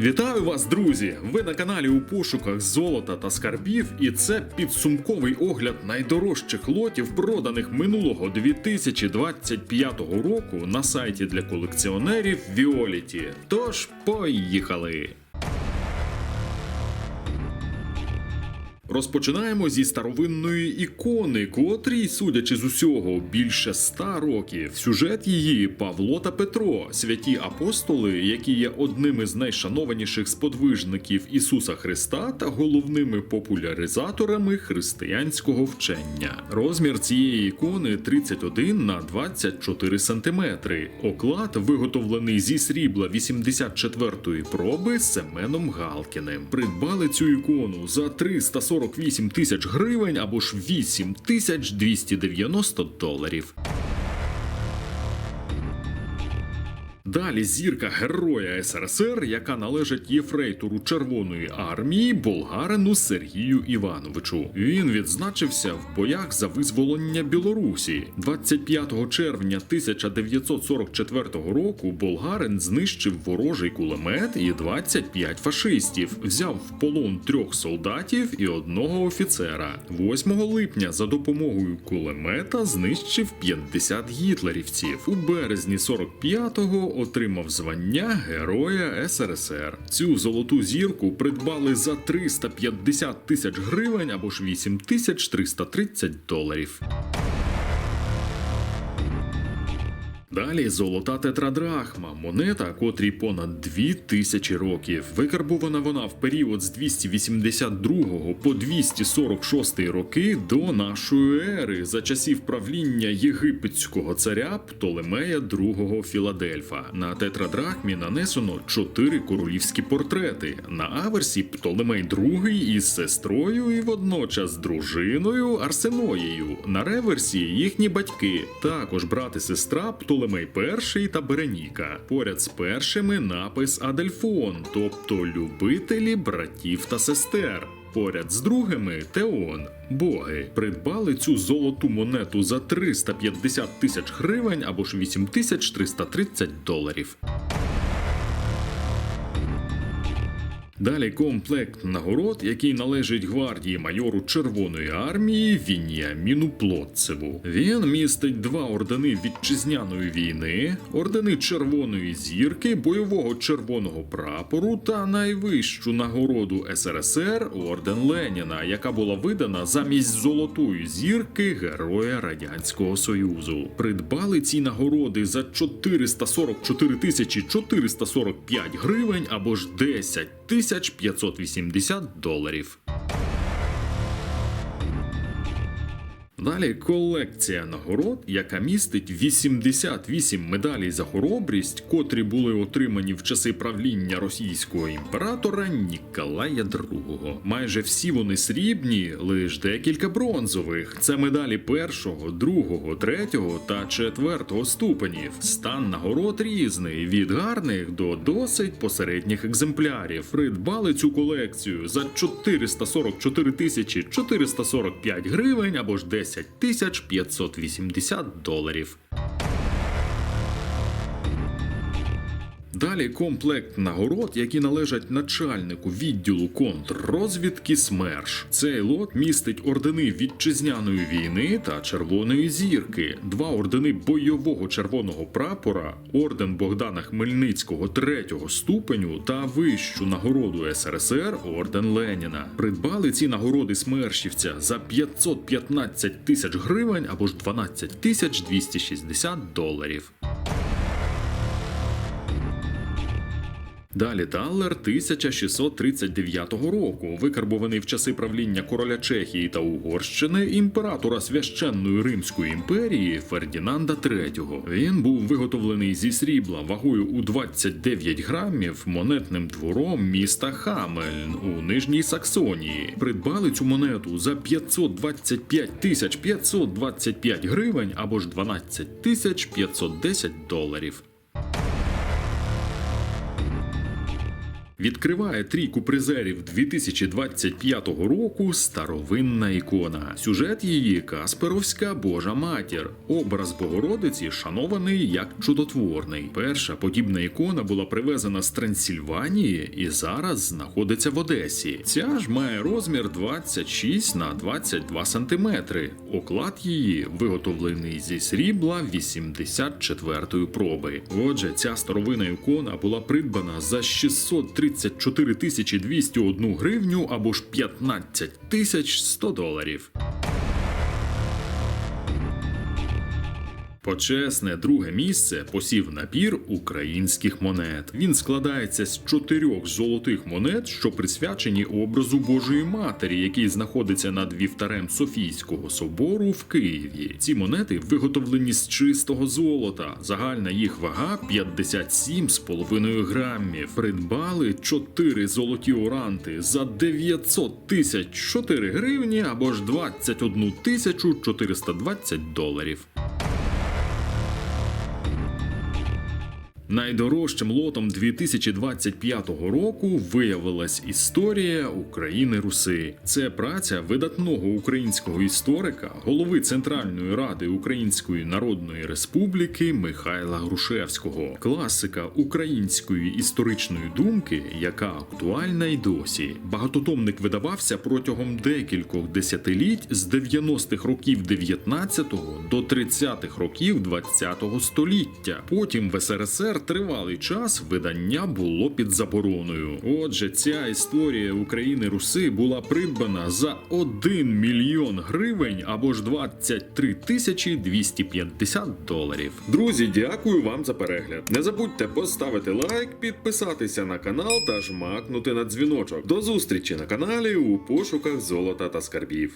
Вітаю вас, друзі! Ви на каналі у пошуках золота та скарбів, і це підсумковий огляд найдорожчих лотів, проданих минулого 2025 року на сайті для колекціонерів Віоліті. Тож, поїхали! Розпочинаємо зі старовинної ікони, котрій, судячи з усього, більше ста років. Сюжет її Павло та Петро, святі апостоли, які є одними з найшанованіших сподвижників Ісуса Христа та головними популяризаторами християнського вчення. Розмір цієї ікони 31 на 24 сантиметри. Оклад виготовлений зі срібла 84-ї проби Семеном Галкіним. Придбали цю ікону за 348 тисяч гривень або ж 8 тисяч 290 доларів. Далі зірка героя СРСР, яка належить єфрейтору Червоної армії болгарину Сергію Івановичу. Він відзначився в боях за визволення Білорусі. 25 червня 1944 року болгарин знищив ворожий кулемет і 25 фашистів, взяв в полон трьох солдатів і одного офіцера. 8 липня за допомогою кулемета знищив 50 гітлерівців. У березні 45-го отримав звання Героя СРСР. Цю золоту зірку придбали за 350 тисяч гривень або ж 8330 доларів. Далі золота тетрадрахма, монета, котрій понад дві тисячі років. Викарбована вона в період з 282 по 246 роки до нашої ери за часів правління єгипетського царя Птолемея II Філадельфа. На тетрадрахмі нанесено чотири королівські портрети. На аверсі Птолемей II із сестрою і водночас дружиною Арсеноєю. На реверсі їхні батьки, також брат і сестра Птолемей І та Береніка. Поряд з першими напис Адельфон, тобто любителі братів та сестер. Поряд з другими Теон, боги, придбали цю золоту монету за 350 тисяч гривень або ж 8330 доларів. Далі комплект нагород, який належить гвардії майору Червоної армії Вініаміну Плотцеву. Він містить два ордени вітчизняної війни, ордени Червоної зірки, бойового червоного прапору та найвищу нагороду СРСР орден Леніна, яка була видана замість золотої зірки Героя Радянського Союзу. Придбали ці нагороди за 444 тисячі 445 гривень або ж 10 тисяч 580 доларів. Далі колекція нагород, яка містить 88 медалей за хоробрість, котрі були отримані в часи правління російського імператора Ніколая II. Майже всі вони срібні, лише декілька бронзових. Це медалі першого, другого, третього та четвертого ступенів. Стан нагород різний від гарних до досить посередніх екземплярів. Придбали цю колекцію за 444 тисячі 445 гривень або ж 10 тисяч 580 доларів. Далі комплект нагород, які належать начальнику відділу контррозвідки СМЕРШ. Цей лот містить ордени вітчизняної війни та Червоної зірки, два ордени бойового червоного прапора, орден Богдана Хмельницького третього ступеню та вищу нагороду СРСР орден Леніна. Придбали ці нагороди смершівця за 515 тисяч гривень або ж 12 тисяч 260 доларів. Далі Таллер 1639 року, викарбований в часи правління короля Чехії та Угорщини імператора священної Римської імперії Фердінанда III. Він був виготовлений зі срібла вагою у 29 грамів монетним двором міста Хамельн у Нижній Саксонії. Придбали цю монету за 525 тисяч 525 гривень або ж 12 тисяч 510 доларів. відкриває трійку призерів 2025 року старовинна ікона. Сюжет її Касперовська Божа матір. Образ Богородиці шанований як чудотворний. Перша подібна ікона була привезена з Трансильванії і зараз знаходиться в Одесі. Ця ж має розмір 26 на 22 сантиметри. Оклад її виготовлений зі срібла 84-ї проби. Отже, ця старовина ікона була придбана за 630 34 201 гривню або ж 15 тисяч 100 доларів. Почесне друге місце посів набір українських монет. Він складається з чотирьох золотих монет, що присвячені образу Божої Матері, який знаходиться над вівтарем Софійського собору в Києві. Ці монети виготовлені з чистого золота. Загальна їх вага 57,5 грамів. Придбали чотири золоті оранти за 900 тисяч 4 гривні або ж 21 тисячу 420 доларів. Найдорожчим лотом 2025 року виявилась історія України Руси. Це праця видатного українського історика, голови Центральної ради Української Народної Республіки Михайла Грушевського, класика української історичної думки, яка актуальна й досі. Багатотомник видавався протягом декількох десятиліть з 90-х років 19-го до 30-х років 20-го століття. Потім в СРСР тривалий час видання було під забороною. Отже, ця історія України Руси була придбана за 1 мільйон гривень або ж 23 тисячі 250 доларів. Друзі, дякую вам за перегляд. Не забудьте поставити лайк, підписатися на канал та жмакнути на дзвіночок. До зустрічі на каналі у пошуках золота та скарбів.